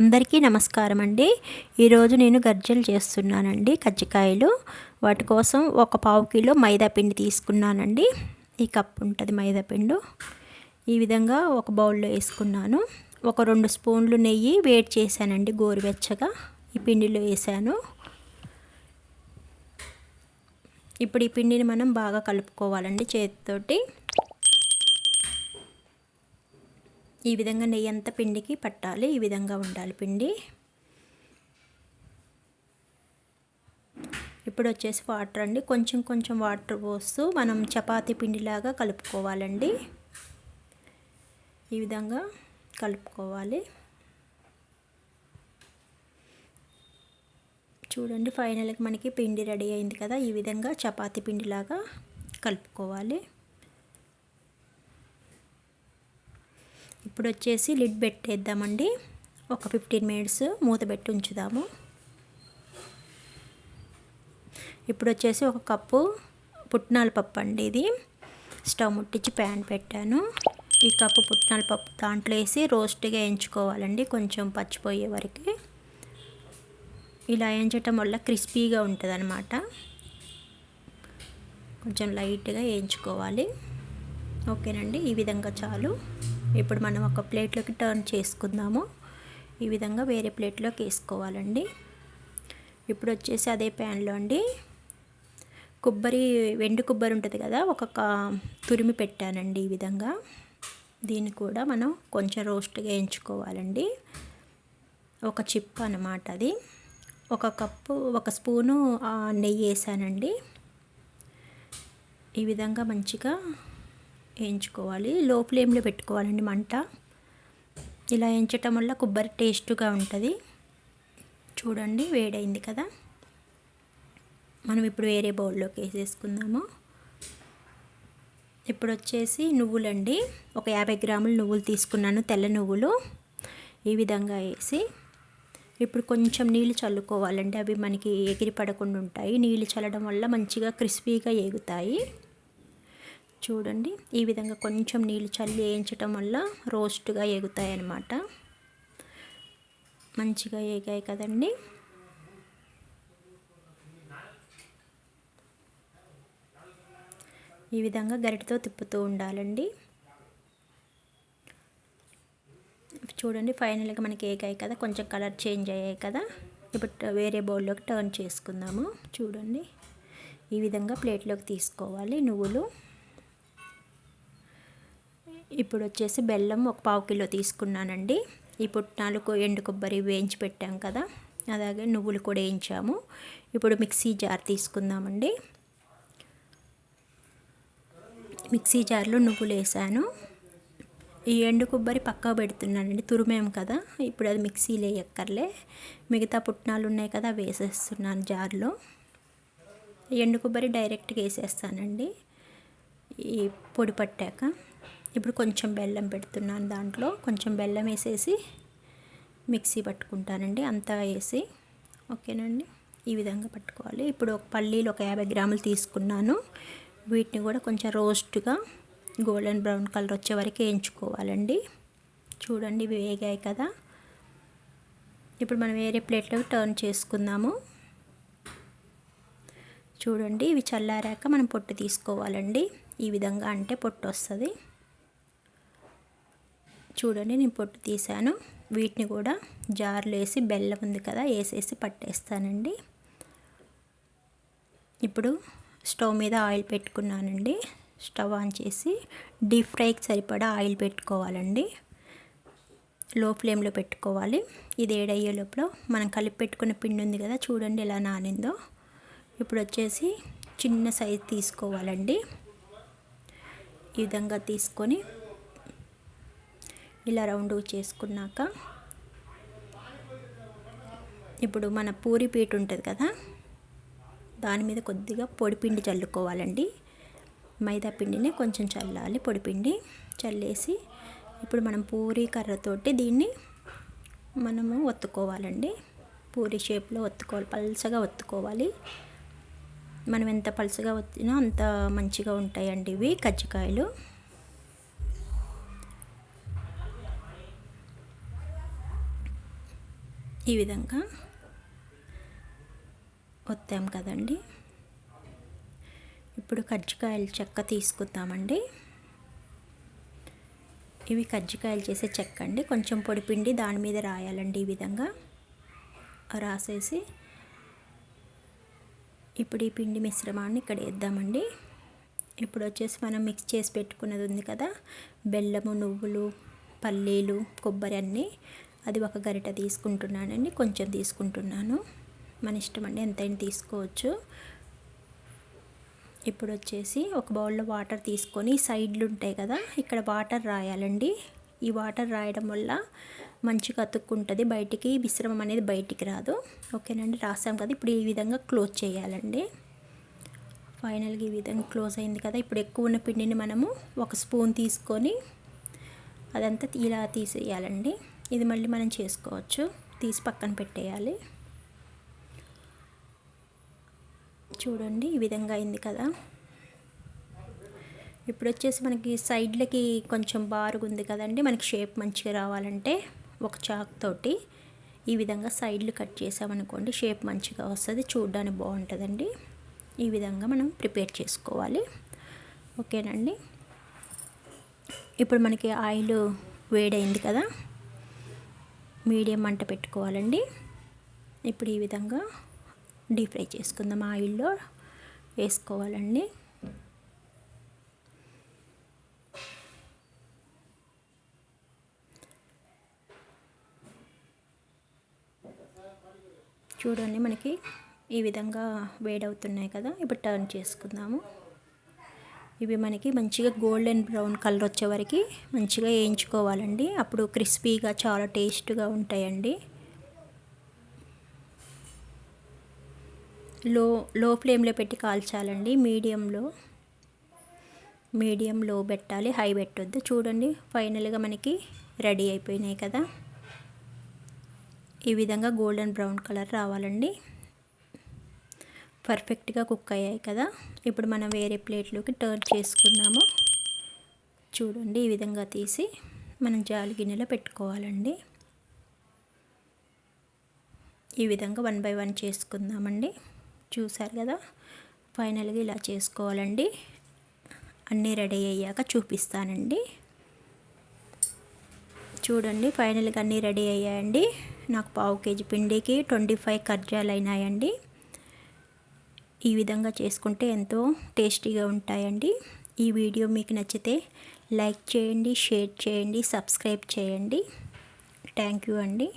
అందరికీ నమస్కారం అండి. ఈరోజు నేను గర్జలు చేస్తున్నానండి కజ్జికాయలు. వాటి కోసం ఒక పావు కిలో మైదాపిండి తీసుకున్నానండి. ఈ కప్పు ఉంటుంది మైదాపిండు ఈ విధంగా ఒక బౌల్లో వేసుకున్నాను. ఒక రెండు స్పూన్లు నెయ్యి వేడి చేశానండి గోరువెచ్చగా. ఈ పిండిలో వేసాను ఇప్పుడు ఈ పిండిని మనం బాగా కలుపుకోవాలండి చేతితోటి. ఈ విధంగా నెయ్యి అంతా పిండికి పట్టాలి. ఈ విధంగా ఉండాలి పిండి. ఇప్పుడు వచ్చేసి వాటర్ అండి. కొంచెం కొంచెం వాటర్ పోస్తూ మనం చపాతీ పిండిలాగా కలుపుకోవాలండి. ఈ విధంగా కలుపుకోవాలి. చూడండి ఫైనల్గా మనకి పిండి రెడీ అయింది కదా. ఈ విధంగా చపాతీ పిండిలాగా కలుపుకోవాలి. ఇప్పుడు వచ్చేసి లిడ్ పెట్టేద్దామండి. ఒక ఫిఫ్టీన్ మినిట్స్ మూత పెట్టి ఉంచుదాము. ఇప్పుడు వచ్చేసి ఒక కప్పు పుట్నాల పప్పు అండి ఇది. స్టవ్ ముట్టించి ప్యాన్ పెట్టాను. ఈ కప్పు పుట్నాల పప్పు దాంట్లో వేసి రోస్ట్గా వేయించుకోవాలండి కొంచెం పచ్చిపోయే వరకు. ఇలా వేయించటం వల్ల క్రిస్పీగా ఉంటుంది అనమాట కొంచెం లైట్గా వేయించుకోవాలి. ఓకేనండి? ఈ విధంగా చాలు. ఇప్పుడు మనం ఒక ప్లేట్లోకి టర్న్ చేసుకుందాము. ఈ విధంగా వేరే ప్లేట్లోకి వేసుకోవాలండి. ఇప్పుడు వచ్చేసి అదే ప్యాన్లో అండి. కొబ్బరి వెండి కొబ్బరి ఉంటుంది కదా ఒక తురిమి పెట్టానండి ఈ విధంగా. దీన్ని కూడా మనం కొంచెం రోస్ట్గా వేయించుకోవాలండి. ఒక చిప్ అనమాట అది. ఒక కప్పు ఒక స్పూను నెయ్యి వేసానండి. ఈ విధంగా మంచిగా వేయించుకోవాలి. లో ఫ్లేమ్లో పెట్టుకోవాలండి మంట. ఇలా వేయించటం వల్ల కొబ్బరి టేస్ట్గా ఉంటుంది. చూడండి వేడైంది కదా. మనం ఇప్పుడు వేరే బౌల్లోకి వేసేసుకుందాము. ఇప్పుడు వచ్చేసి నువ్వులండి. ఒక యాభై గ్రాములు నువ్వులు తీసుకున్నాను తెల్ల నువ్వులు. ఈ విధంగా వేసి ఇప్పుడు కొంచెం నీళ్ళు చల్లుకోవాలండి. అవి మనకి ఎగిరి పడకుండా ఉంటాయి. నీళ్ళు చల్లడం వల్ల మంచిగా క్రిస్పీగా ఎగుతాయి. చూడండి. ఈ విధంగా కొంచెం నీళ్ళు చల్లి వేయించటం వల్ల రోస్ట్గా ఎగుతాయి అన్నమాట మంచిగా ఎగాయి కదండి. ఈ విధంగా గరిటతో తిప్పుతూ ఉండాలండి. చూడండి ఫైనల్గా మనకి ఏగాయి కదా కొంచెం కలర్ చేంజ్ అయ్యాయి కదా. ఇప్పుడు వేరే బౌల్లోకి టర్న్ చేసుకుందాము. చూడండి. ఈ విధంగా ప్లేట్లోకి తీసుకోవాలి నువ్వులు. ఇప్పుడు వచ్చేసి బెల్లం ఒక పావు కిలో తీసుకున్నానండి. ఈ పుట్నాలు ఎండు కొబ్బరి వేయించి పెట్టాం కదా. అలాగే నువ్వులు కూడా వేయించాము. ఇప్పుడు మిక్సీ జార్ తీసుకుందామండి. మిక్సీ జార్లో నువ్వులు వేసాను. ఈ ఎండు కొబ్బరి పక్కా పెడుతున్నానండి. తురిమేం కదా. ఇప్పుడు అది మిక్సీలో వేయక్కర్లే. మిగతా పుట్నాలు ఉన్నాయి కదా వేసేస్తున్నాను జార్లో. ఎండు కొబ్బరి డైరెక్ట్గా వేసేస్తానండి. ఈ పొడి పట్టాక. ఇప్పుడు కొంచెం బెల్లం పెడుతున్నాను దాంట్లో. కొంచెం బెల్లం వేసేసి మిక్సీ పట్టుకుంటానండి. అంతా వేసి ఓకేనండి? ఈ విధంగా పట్టుకోవాలి. ఇప్పుడు ఒక పల్లీలు ఒక యాభై గ్రాములు తీసుకున్నాను. వీటిని కూడా కొంచెం రోస్ట్గా గోల్డెన్ బ్రౌన్ కలర్ వచ్చే వరకు వేయించుకోవాలండి. చూడండి ఇవి వేగాయి కదా. ఇప్పుడు మనం వేరే ప్లేట్లోకి టర్న్ చేసుకుందాము. చూడండి ఇవి చల్లారాక మనం పొట్టు తీసుకోవాలండి. ఈ విధంగా అంటే పొట్టు వస్తుంది. చూడండి నేను పొట్టు తీసాను వీటిని కూడా జార్లో వేసి బెల్లం ఉంది కదా వేసేసి పట్టేస్తానండి. ఇప్పుడు స్టవ్ మీద ఆయిల్ పెట్టుకున్నానండి. స్టవ్ ఆన్ చేసి డీప్ ఫ్రైకి సరిపడా ఆయిల్ పెట్టుకోవాలండి. లో ఫ్లేమ్లో పెట్టుకోవాలి. ఇది ఏడయ్యే లోపల మనం కలిపి పెట్టుకున్న పిండి ఉంది కదా చూడండి ఎలా నానిందో. ఇప్పుడు వచ్చేసి చిన్న సైజు తీసుకోవాలండి. ఈ విధంగా తీసుకొని ఇలా రౌండ్ చేసుకున్నాక ఇప్పుడు మన పూరి పీట ఉంటుంది కదా దాని మీద కొద్దిగా పొడిపిండి చల్లుకోవాలండి. మైదా పిండిని కొంచెం చల్లాలి పొడిపిండి చల్లేసి ఇప్పుడు మనం పూరి కర్రతోటి దీన్ని మనము ఒత్తుకోవాలండి. పూరి షేప్లో ఒత్తుకోవాలి పల్చగా ఒత్తుకోవాలి. మనం ఎంత పలుచగా వచ్చినా అంత మంచిగా ఉంటాయండి ఇవి కజ్జికాయలు. ఈ విధంగా వత్తాం కదండి. ఇప్పుడు కజ్జికాయలు చెక్క తీసుకుందామండి. ఇవి కజ్జికాయలు చేసే చెక్క అండి. కొంచెం పొడి పిండి దాని మీద రాయాలండి ఈ విధంగా. రాసేసి ఇప్పుడు ఈ పిండి మిశ్రమాన్ని ఇక్కడ వేద్దామండి. ఇప్పుడు వచ్చేసి మనం మిక్స్ చేసి పెట్టుకున్నది ఉంది కదా. బెల్లము నువ్వులు పల్లీలు కొబ్బరి అన్నీ అది ఒక గరిట తీసుకుంటున్నానండి కొంచెం తీసుకుంటున్నాను. మన ఇష్టం అండి ఎంతైనా తీసుకోవచ్చు. ఇప్పుడు వచ్చేసి ఒక బౌల్లో వాటర్ తీసుకొని సైడ్లు ఉంటాయి కదా ఇక్కడ వాటర్ రాయాలండి. ఈ వాటర్ రాయడం వల్ల మంచిగా అతుక్కుంటుంది బయటికి మిశ్రమం అనేది బయటికి రాదు. ఓకేనండి రాసాం కదా ఇప్పుడు ఈ విధంగా క్లోజ్ చేయాలండి. ఫైనల్గా ఈ విధంగా క్లోజ్ అయింది కదా ఇప్పుడు ఎక్కువ ఉన్న పిండిని మనము ఒక స్పూన్ తీసుకొని అదంతా ఇలా తీసేయాలండి. ఇది మళ్ళీ మనం చేసుకోవచ్చు. తీసి పక్కన పెట్టేయాలి. చూడండి ఈ విధంగా అయింది కదా. ఇప్పుడు వచ్చేసి మనకి సైడ్లకి కొంచెం బారుగా ఉంది కదండి. మనకి షేప్ మంచిగా రావాలంటే ఒక చాక్ తోటి ఈ విధంగా సైడ్లు కట్ చేసామనుకోండి షేప్ మంచిగా వస్తుంది. చూడడానికి బాగుంటుందండి. ఈ విధంగా మనం ప్రిపేర్ చేసుకోవాలి. ఓకేనండి. ఇప్పుడు మనకి ఆయిల్ వేడైంది కదా. మీడియం మంట పెట్టుకోవాలండి. ఇప్పుడు ఈ విధంగా డీప్ ఫ్రై చేసుకుందాం ఆయిల్లో వేసుకోవాలండి. చూడండి మనకి ఈ విధంగా వేడవుతున్నాయి కదా. ఇప్పుడు టర్న్ చేసుకుందాము. ఇవి మనకి మంచిగా గోల్డెన్ బ్రౌన్ కలర్ వచ్చే వరకు మంచిగా వేయించుకోవాలండి. అప్పుడు క్రిస్పీగా చాలా టేస్ట్గా ఉంటాయండి. లో లో ఫ్లేమ్లో పెట్టి కాల్చాలండి. మీడియంలో మీడియం లో పెట్టాలి. హై పెట్టొద్దు. చూడండి ఫైనల్గా మనకి రెడీ అయిపోయినాయి కదా. ఈ విధంగా గోల్డెన్ బ్రౌన్ కలర్ రావాలండి. పర్ఫెక్ట్గా కుక్ అయ్యాయి కదా. ఇప్పుడు మనం వేరే ప్లేట్లోకి టర్న్ చేసుకుందాము. చూడండి ఈ విధంగా తీసి మనం జాలి గిన్నెలో పెట్టుకోవాలండి. ఈ విధంగా వన్ బై వన్ చేసుకుందామండి. చూసారు కదా? ఫైనల్గా ఇలా చేసుకోవాలండి. అన్నీ రెడీ అయ్యాక చూపిస్తానండి. చూడండి ఫైనల్గా అన్నీ రెడీ అయ్యాయండి. నాకు పావు కేజీ పిండికి ట్వంటీ ఫైవ్ కర్జాలు అయినాయండి ఈ విధంగా చేసుకుంటే ఎంతో టేస్టీగా ఉంటాయండి. ఈ వీడియో మీకు నచ్చితే లైక్ చేయండి షేర్ చేయండి సబ్స్క్రైబ్ చేయండి. థ్యాంక్ యూ అండి.